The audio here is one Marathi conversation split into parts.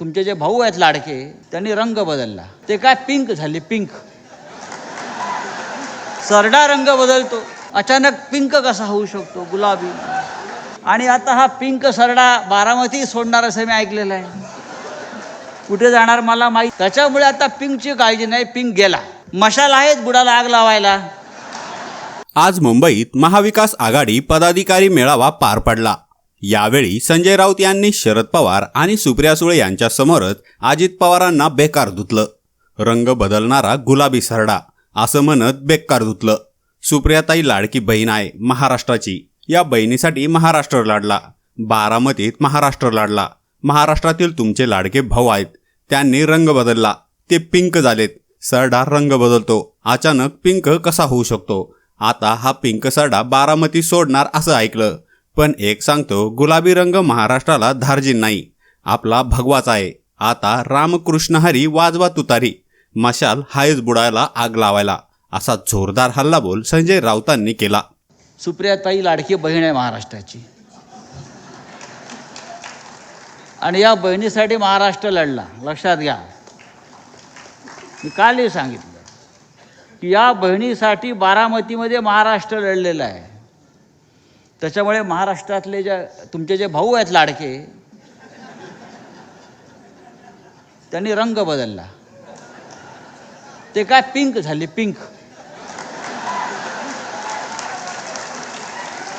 तुमचे जे भाऊ आहेत लाडके त्यांनी रंग बदलला. ते काय पिंक झाले पिंक सरडा रंग बदलतो. अचानक पिंक कसा होऊ शकतो? गुलाबी. आणि आता हा पिंक सरडा बारामती सोडणार असं मी ऐकलेलं आहे. कुठे जाणार मला माहीत? त्याच्यामुळे आता पिंकची काळजी नाही पिंक गेला. मशाल आहेत बुडाला आग लावायला. आज मुंबईत महाविकास आघाडी पदाधिकारी मेळावा पार पडला. यावेळी संजय राऊत यांनी शरद पवार आणि सुप्रिया सुळे यांच्यासमोरच अजित पवारांना बेकार धुतलं. रंग बदलणारा गुलाबी सरडा असं म्हणत बेकार धुतलं. सुप्रियाताई लाडकी बहीण आहे महाराष्ट्राची. या बहिणीसाठी महाराष्ट्र लाडला. बारामतीत महाराष्ट्र लाडला. महाराष्ट्रातील तुमचे लाडके भाऊ आहेत. त्यांनी रंग बदलला. ते पिंक झालेत. सरडा रंग बदलतो. अचानक पिंक कसा होऊ शकतो? आता हा पिंक सरडा बारामती सोडणार असं ऐकलं. पण एक सांगतो गुलाबी रंग महाराष्ट्राला धार्जिन नाही. आपला भगवाच आहे. आता रामकृष्ण हरी वाजवा तुतारी. मशाल हायच बुडायला आग लावायला. असा जोरदार हल्लाबोल संजय राऊतांनी केला. सुप्रियाताई लाडकी बहीण आहे महाराष्ट्राची. आणि या बहिणीसाठी महाराष्ट्र लढला. लक्षात घ्या. मी कालही सांगितलं की या बहिणीसाठी बारामतीमध्ये महाराष्ट्र लढलेला आहे. त्याच्यामुळे महाराष्ट्रातले ज्या तुमचे जे भाऊ आहेत लाडके त्यांनी रंग बदलला. ते काय पिंक झाले पिंक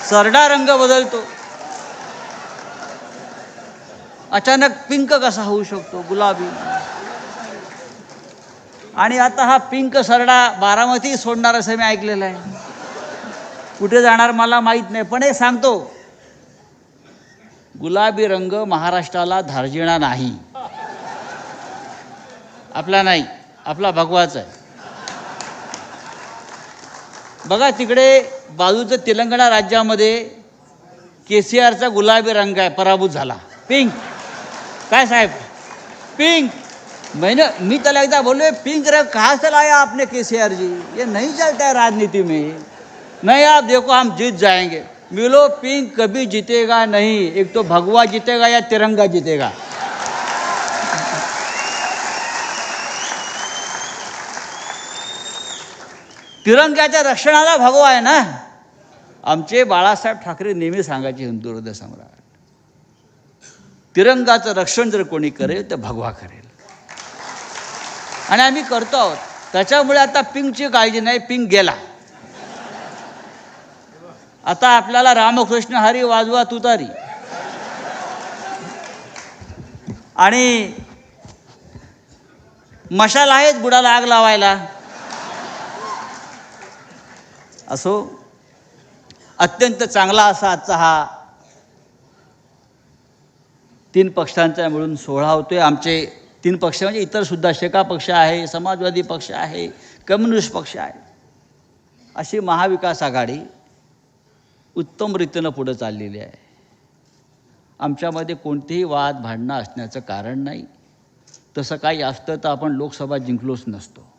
सरडा रंग बदलतो. अचानक पिंक कसा होऊ शकतो? गुलाबी. आणि आता हा पिंक सरडा बारामती सोडणार असं मी ऐकलेलं आहे. कुठे जाणार मला माहीत नाही पण हे सांगतो. गुलाबी रंग महाराष्ट्राला धार्जिणा नाही. आपला नाही आपला भगवाच आहे. बघा तिकडे बाजूचं तेलंगणा राज्यामध्ये के सी आरचा गुलाबी रंग आहे पराभूत झाला. पिंक. काय साहेब? पिंक. मैंने मी त्याला एकदा बोललो पिंक रंग का से लाया आपने के सी आर जी ये नहीं चलता है राजनीति में नहीं आप देखो हम जीत जाएंगे। मिलो पिंक कभी जीतेगा नहीं। एक तो भगवा जीतेगा या तिरंगा जीतेगा। तिरंग्याच्या रक्षणाला भगवा आहे ना? आमचे बाळासाहेब ठाकरे नेहमी सांगायचे हिंदू हृदय सम्राट तिरंगाचं रक्षण जर कोणी करेल तर भगवा करेल. आणि आम्ही करतो आहोत. त्याच्यामुळे आता पिंकची काळजी नाही पिंक गेला. आता आपल्याला रामकृष्ण हरी वाजवा तुतारी आणि मशाल आहेत बुडाला आग लावायला. असो अत्यंत चांगला असा आजचा हा तीन पक्षांचा मिळून सोहळा होतोय. आमचे तीन पक्ष म्हणजे इतर सुद्धा शेका पक्ष आहे समाजवादी पक्ष आहे कम्युनिस्ट पक्ष आहे. अशी महाविकास आघाडी उत्तम रीतीनं पुढं चाललेली आहे. आमच्यामध्ये कोणतेही वाद भांडणं असण्याचं कारण नाही. तसं काही असतं तर आपण लोकसभा जिंकलोच नसतो.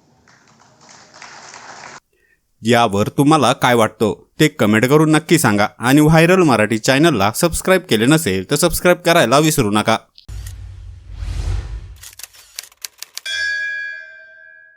यावर तुम्हाला काय वाटतं ते कमेंट करून नक्की सांगा आणि व्हायरल मराठी चॅनलला सबस्क्राईब केले नसेल तर सबस्क्राईब करायला विसरू नका.